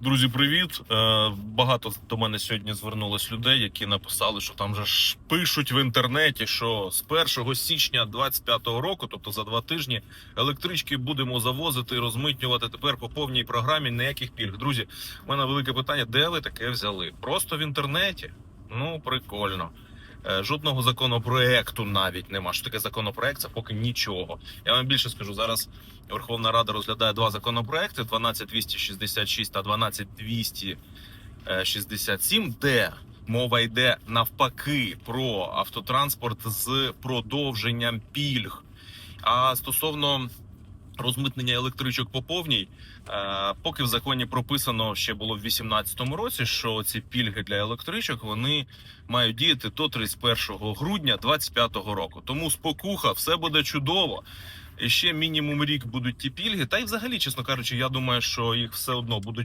Друзі, привіт! Е, Багато до мене сьогодні звернулось людей, які написали, що там же ж пишуть в інтернеті, що з 1 січня 25-го року, тобто за два тижні, електрички будемо завозити і розмитнювати тепер по повній програмі ніяких пільг. Друзі, у мене велике питання: де ви таке взяли? Просто в інтернеті? Ну, прикольно. Е, Жодного законопроекту навіть нема. Що таке законопроект? Це поки нічого. Я вам більше скажу зараз. Верховна Рада розглядає два законопроекти: 12266 та 12267, де мова йде навпаки про автотранспорт з продовженням пільг. А стосовно розмитнення електричок по повній, е, поки в законі прописано ще було в 2018 році, що ці пільги для електричок вони мають діяти до 31 грудня 2025 року. Тому спокуха, все буде чудово. І ще мінімум рік будуть ті пільги. Та й взагалі, чесно кажучи, я думаю, що їх все одно будуть.